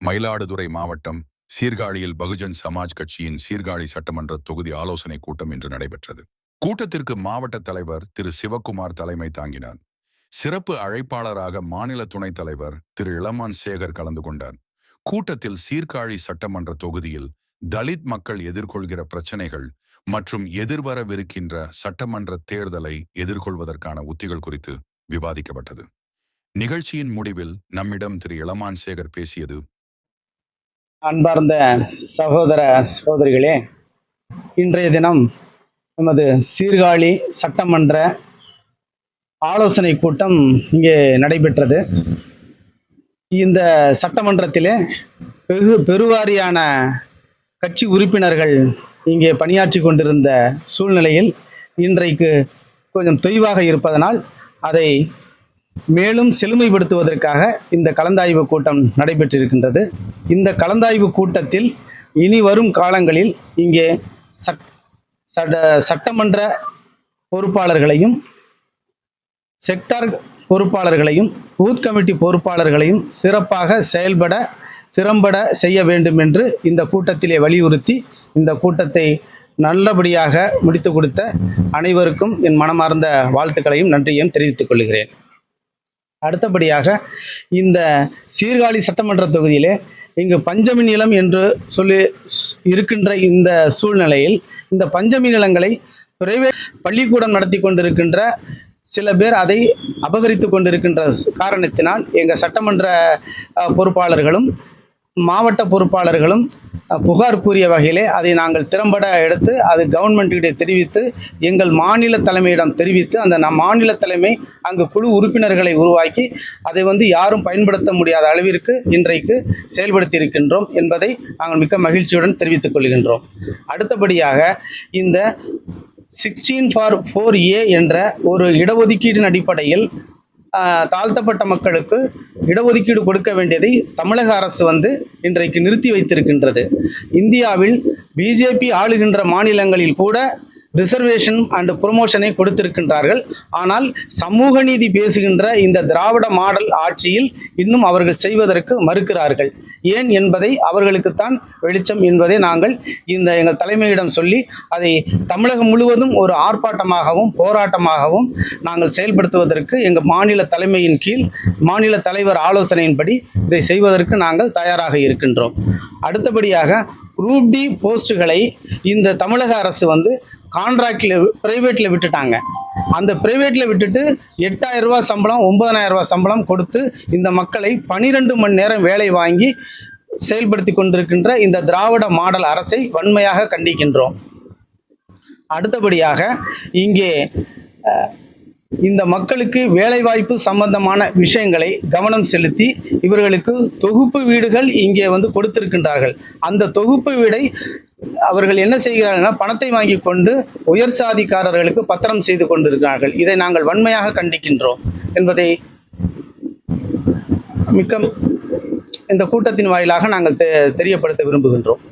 மயிலாடுதுறை மாவட்டம் சீர்காழியில் பகுஜன் சமாஜ் கட்சியின் சீர்காழி சட்டமன்ற தொகுதி ஆலோசனை கூட்டம் இன்று நடைபெற்றது. கூட்டத்திற்கு மாவட்ட தலைவர் திரு சிவக்குமார் தலைமை தாங்கினார். சிறப்பு அழைப்பாளராக மாநில துணைத் தலைவர் திரு இளமான் சேகர் கலந்து கொண்டார். கூட்டத்தில் சீர்காழி சட்டமன்ற தொகுதியில் தலித் மக்கள் எதிர்கொள்கிற பிரச்சனைகள் மற்றும் எதிர்வரவிருக்கின்ற சட்டமன்ற தேர்தலை எதிர்கொள்வதற்கான உத்திகள் குறித்து விவாதிக்கப்பட்டது. நிகழ்ச்சியின் முடிவில் நம்மிடம் திரு இளமான் சேகர் பேசியது அன்பார்ந்த சகோதர சகோதரிகளே இன்றைய தினம் நமது சீர்காழி சட்டமன்ற ஆலோசனை கூட்டம் இங்கே நடைபெற்றது. இந்த சட்டமன்றத்திலே வெகு பெருவாரியான கட்சி உறுப்பினர்கள் இங்கே பணியாற்றி கொண்டிருந்த சூழ்நிலையில் இன்றைக்கு கொஞ்சம் தொய்வாக இருப்பதனால் அதை மேலும் செழுமைப்படுத்துவதற்காக இந்த கலந்தாய்வு கூட்டம் நடைபெற்றிருக்கின்றது. இந்த கலந்தாய்வு கூட்டத்தில் இனி வரும் காலங்களில் இங்கே சட் சட்ட சட்டமன்ற பொறுப்பாளர்களையும் செக்டார் பொறுப்பாளர்களையும் பூத் கமிட்டி பொறுப்பாளர்களையும் சிறப்பாக செயல்பட திறம்பட செய்ய வேண்டும் என்று இந்த கூட்டத்திலே வலியுறுத்தி இந்த கூட்டத்தை நல்லபடியாக முடித்து கொடுத்த அனைவருக்கும் என் மனமார்ந்த வாழ்த்துக்களையும் நன்றியையும் தெரிவித்துக் கொள்கிறேன். அடுத்தபடியாக இந்த சீர்காழி சட்டமன்ற தொகுதியிலே இங்கு பஞ்சமி நிலம் என்று சொல்லி இருக்கின்ற இந்த சூழ்நிலையில் இந்த பஞ்சமி நிலங்களை பிரைவேட் பள்ளிக்கூடம் நடத்தி கொண்டிருக்கின்ற சில பேர் அதை அபகரித்து கொண்டிருக்கின்ற காரணத்தினால் எங்கள் சட்டமன்ற பொறுப்பாளர்களும் மாவட்ட பொறுப்பாளர்களும் புகார் கூறிய வகையிலே அதை நாங்கள் திறம்பட எடுத்து அது கவர்மெண்ட்டுக்கிட்டே தெரிவித்து எங்கள் மாநில தலைமையிடம் தெரிவித்து அந்த நம் மாநில தலைமை அங்கு குழு உறுப்பினர்களை உருவாக்கி அதை வந்து யாரும் பயன்படுத்த முடியாத அளவிற்கு இன்றைக்கு செயல்படுத்தி இருக்கின்றோம் என்பதை நாங்கள் மிக்க மகிழ்ச்சியுடன் தெரிவித்துக் கொள்கின்றோம். அடுத்தபடியாக இந்த சிக்ஸ்டீன் ஃபார் ஃபோர் ஏ என்ற ஒரு இடஒதுக்கீட்டின் அடிப்படையில் தாழ்த்தப்பட்ட மக்களுக்கு இடஒதுக்கீடு கொடுக்க வேண்டியதை தமிழக அரசு வந்து இன்றைக்கு நிறுத்தி வைத்திருக்கின்றது. இந்தியாவில் பிஜேபி ஆளுகின்ற மாநிலங்களில் கூட ரிசர்வேஷன் அண்ட் ப்ரொமோஷனை கொடுத்திருக்கின்றார்கள். ஆனால் சமூக நீதி பேசுகின்ற இந்த திராவிட மாடல் ஆட்சியில் இன்னும் அவர்கள் செய்வதற்கு மறுக்கிறார்கள். ஏன் என்பதை அவர்களுக்குத்தான் வெளிச்சம் என்பதை நாங்கள் இந்த எங்கள் தலைமையிடம் சொல்லி அதை தமிழகம் முழுவதும் ஒரு ஆர்ப்பாட்டமாகவும் போராட்டமாகவும் நாங்கள் செயல்படுத்துவதற்கு எங்கள் மாநில தலைமையின் கீழ் மாநில தலைவர் ஆலோசனையின்படி இதை செய்வதற்கு நாங்கள் தயாராக இருக்கின்றோம். அடுத்தபடியாக குரூப் டி போஸ்ட்டுகளை இந்த தமிழக அரசு வந்து கான்ட்ராக்டில் ப்ரைவேட்டில் விட்டுட்டாங்க. அந்த ப்ரைவேட்டில் விட்டுட்டு எட்டாயிரம் ரூபா சம்பளம் ஒன்பதனாயிரம் ரூபா சம்பளம் கொடுத்து இந்த மக்களை பனிரெண்டு மணி நேரம் வேலை வாங்கி செயல்படுத்தி கொண்டிருக்கின்ற இந்த திராவிட மாடல் அரசை வன்மையாக கண்டிக்கின்றோம். அடுத்தபடியாக இங்கே இந்த மக்களுக்கு வேலைவாய்ப்பு சம்பந்தமான விஷயங்களை கவனம் செலுத்தி இவர்களுக்கு தொகுப்பு வீடுகள் இங்கே வந்து கொடுத்திருக்கின்றார்கள். அந்த தொகுப்பு வீடை அவர்கள் என்ன செய்கிறார்கள்னா பணத்தை வாங்கி கொண்டு உயர் சாதிக்காரர்களுக்கு பத்திரம் செய்து கொண்டிருக்கிறார்கள். இதை நாங்கள் வன்மையாக கண்டிக்கின்றோம் என்பதை மிக்க இந்த கூட்டத்தின் வாயிலாக நாங்கள் தெ- தெரியப்படுத்த விரும்புகின்றோம்.